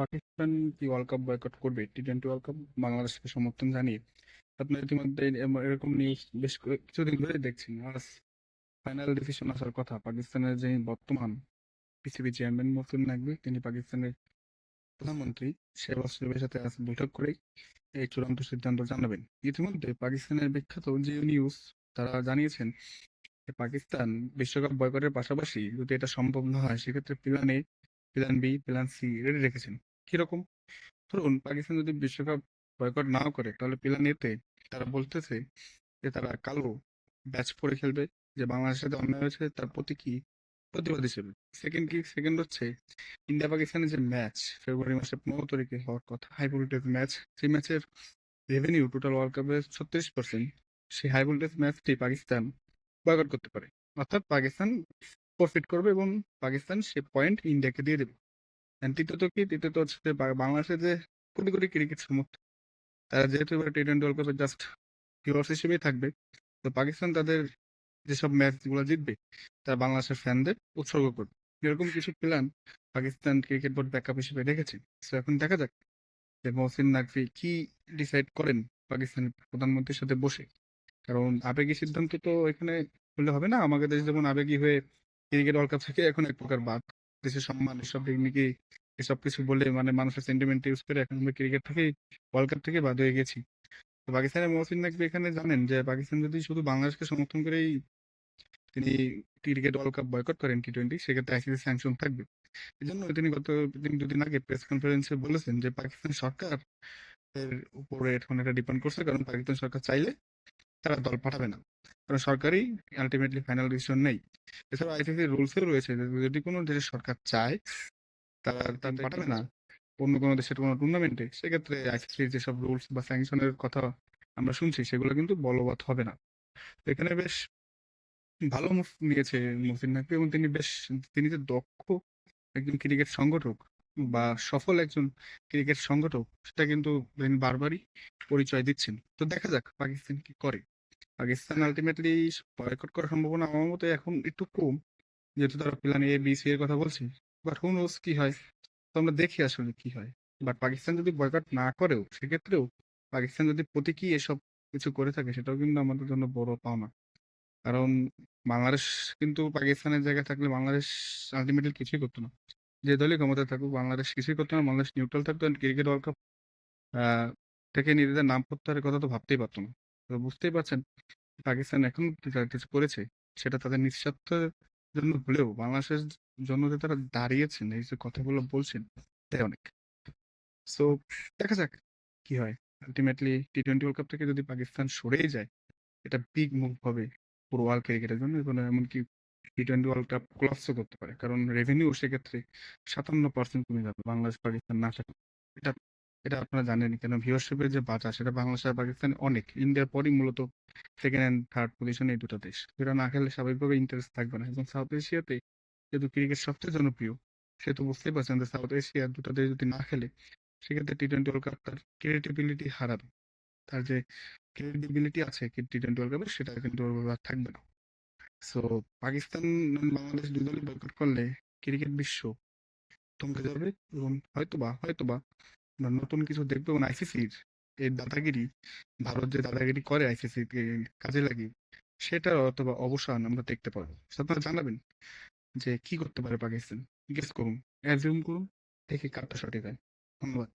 পাকিস্তান কি world cup boycott করবে? টি twenty world cup বাংলাদেশকে সমর্থন জানিয়ে? আপনারা ইতিমধ্যে এরকম নিউজ বেশ কিছুদিন ধরে দেখছেন। আজ ফাইনাল ডিসিশন আসার কথা, পাকিস্তানের যে বর্তমান পিসিবি চেয়ারম্যান মহসিন নাকভি, তিনি পাকিস্তানের প্রধানমন্ত্রী শেহবাজ শরীফের সাথে আজ বৈঠক করে এই চূড়ান্ত সিদ্ধান্ত জানাবেন। ইতিমধ্যে পাকিস্তানের বিখ্যাত যে নিউজ তারা জানিয়েছেন পাকিস্তান বিশ্বকাপ বয়কটের পাশাপাশি যদি এটা সম্ভব না হয়, সেক্ষেত্রে plan A plan B plan C ready রেখেছেন। কীরকম ধরুন, পাকিস্তান যদি বিশ্বকাপ বয়কট নাও করে, তাহলে প্ল্যান এতে তারা বলতেছে যে তারা কালো ব্যাচ পরে খেলবে, যে বাংলাদেশের সাথে অন্যায় হয়েছে, তার প্রতি কি? প্রতিবাদ হিসেবে। সেকেন্ড কি? সেকেন্ড হচ্ছে ইন্ডিয়া পাকিস্তানের যে ম্যাচ ফেব্রুয়ারি মাসের পনেরো তারিখে হওয়ার কথা হাই ভোল্টেজ ম্যাচ সেই ম্যাচের রেভিনিউ টোটাল ওয়ার্ল্ড কাপের ছত্রিশ পার্সেন্ট সেই হাই ভোল্টেজ ম্যাচটি পাকিস্তান বয়কট করতে পারে। অর্থাৎ পাকিস্তান প্রফিট করবে এবং পাকিস্তান সে পয়েন্ট ইন্ডিয়াকে দিয়ে দেবে। তৃতীয়ত কি? তৃতীয়ত হচ্ছে যে বা- বাংলাদেশে যে কোটি কোটি ক্রিকেট সমর্থক, তারা যেহেতু এবার টি টোয়েন্টি ওয়ার্ল্ড কাপে জাস্ট ভিউয়ার্স হিসেবেই থাকবে, তো পাকিস্তান তাদের যেসব ম্যাচগুলো জিতবে তারা বাংলাদেশের ফ্যানদের উৎসর্গ করবে। এরকম কিছু plan Pakistan cricket board backup হিসেবে রেখেছে। তো এখন দেখা যাক যে মহসিন নাকভি কি ডিসাইড করেন পাকিস্তানের প্রধানমন্ত্রীর সাথে বসে। কারণ আবেগী সিদ্ধান্ত তো এখানে হলে হবে না। আমাদের দেশ যেমন আবেগী হয়ে ক্রিকেট ওয়ার্ল্ড কাপ থেকে এখন এক প্রকার বাদ। দেশের সম্মান, এসব টেকনিকে এসব কিছু বলে মানে মানুষের সেন্টিমেন্ট ইউজ করে এখন আমরা ক্রিকেট থেকে ওয়ার্ল্ড কাপ থেকে বাদ হয়ে গেছি। তো পাকিস্তানের মহসিন নাকভি এখানে জানেন যে পাকিস্তান যদি শুধু বাংলাদেশকে সমর্থন করেই তিনি ক্রিকেট ওয়ার্ল্ড কাপ বয়কট করেন টি টোয়েন্টি সেক্ষেত্রে আইসিসি স্যাংশন থাকবে। এই জন্য তিনি গত দিন, দুদিন আগে প্রেস কনফারেন্সে বলেছেন যে পাকিস্তান সরকার এর উপরে এখন এটা ডিপেন্ড করছে, কারণ পাকিস্তান সরকার চাইলে তারা দল পাঠাবে না। কারণ সরকারই আলটিমেটলি ফাইনাল ডিসিশন নেই। এছাড়া আইসিসি রুলসেও রয়েছে যদি কোনো দেশের সরকার চায় তারা তাদের পাঠাবে না। অন্য কোনো দেশের কোনো টুর্নামেন্টে সেক্ষেত্রে আইসিসির যেসব রুলস বা স্যাংশনের কথা আমরা শুনছি সেগুলো কিন্তু বলবৎ হবে না। এখানে বেশ ভালো মুভ নিয়েছে মহসিন নাকভি এবং তিনি বেশ তিনি যে দক্ষ একজন ক্রিকেট সংগঠক বা সফল একজন ক্রিকেট সংগঠক সেটা কিন্তু তিনি বারবারই পরিচয় দিচ্ছেন। তো দেখা যাক পাকিস্তান কি করে। পাকিস্তান আলটিমেটলি বয়কট করার সম্ভাবনা আমার মতে এখন একটু কম। যেহেতু তারা প্ল্যান এ বি সি এর কথা বলছে বাট হু নোস কি হয়? তো আমরা দেখি আসলে কি হয়। বাট পাকিস্তান যদি বয়কট না করেও, সেক্ষেত্রেও পাকিস্তান যদি প্রতীকী এসব কিছু করে থাকে, সেটাও কিন্তু আমাদের জন্য বড় পাওনা। কারণ বাংলাদেশ কিন্তু পাকিস্তানের জায়গায় থাকলে বাংলাদেশ আলটিমেটলি কিছুই করতো না। যে দলই ক্ষমতায় থাকুক, বাংলাদেশ কিছুই করতো না, বাংলাদেশ নিউট্রাল থাকতো ক্রিকেট ওয়ার্ল্ড কাপ থেকে নিজেদের নাম প্রত্যাহারের কথা তো ভাবতেই পারতো না। বুঝতেই পারছেন। পাকিস্তান এখন যা কিছু করেছে, সেটা তাদের নিঃস্বার্থের জন্য হলেও বাংলাদেশের জন্য যে তারা দাঁড়িয়েছেন, এই যে কথাগুলো বলছেন, তাই অনেক। সো দেখা যাক কি হয়। Ultimately T twenty World Cup থেকে যদি পাকিস্তান সরেই যায়, এটা বিগ মুভ হবে পুরো ওয়ার্ল্ড ক্রিকেটের জন্য এবং এমনকি টি টোয়েন্টি ওয়ার্ল্ড কাপ কোলাপসও করতে পারে। কারণ রেভিনিউ সেক্ষেত্রে সাতান্ন পার্সেন্ট কমে যাবে বাংলাদেশ পাকিস্তান না থাকে এটা এটা আপনারা জানেন কেন? ভিউয়ারশিপের যে বাজার সেটা বাংলাদেশ আর পাকিস্তানে অনেক। ইন্ডিয়ার পরই মূলত সেকেন্ড অ্যান্ড থার্ড পজিশনে এই দুটো দেশ। যেটা না খেলে স্বাভাবিকভাবে ইন্টারেস্ট থাকবে না। এবং সাউথ এশিয়াতে যেহেতু ক্রিকেট সবচেয়ে জনপ্রিয় সেহেতু বুঝতেই পারছেন যে সাউথ এশিয়ার দুটো দেশ যদি না খেলে, সেক্ষেত্রে টি টোয়েন্টি ওয়ার্ল্ড কাপ তার ক্রিয়েটিবিলিটি হারাবে। তার যে ক্রেডিবিলিটি আছে টি টোয়েন্টি ওয়ার্ল্ড কাপে সেটা কিন্তু আর থাকবে না। সো পাকিস্তান বাংলাদেশ দুই দলই বয়কট করলে ক্রিকেট বিশ্ব থমকে যাবে এবং হয়তোবা হয়তোবা নতুন কিছু দেখবে এবং আইসিসির এই দাদাগিরি, ভারত যে দাদাগিরি করে আইসিসি কাজে লাগিয়ে, সেটার অথবা অবসান আমরা দেখতে পাবো। আপনারা জানাবেন যে কি করতে পারে পাকিস্তান। গেস করুন অ্যাজিউম করুন, দেখি কারটা সঠিক হয়। ধন্যবাদ।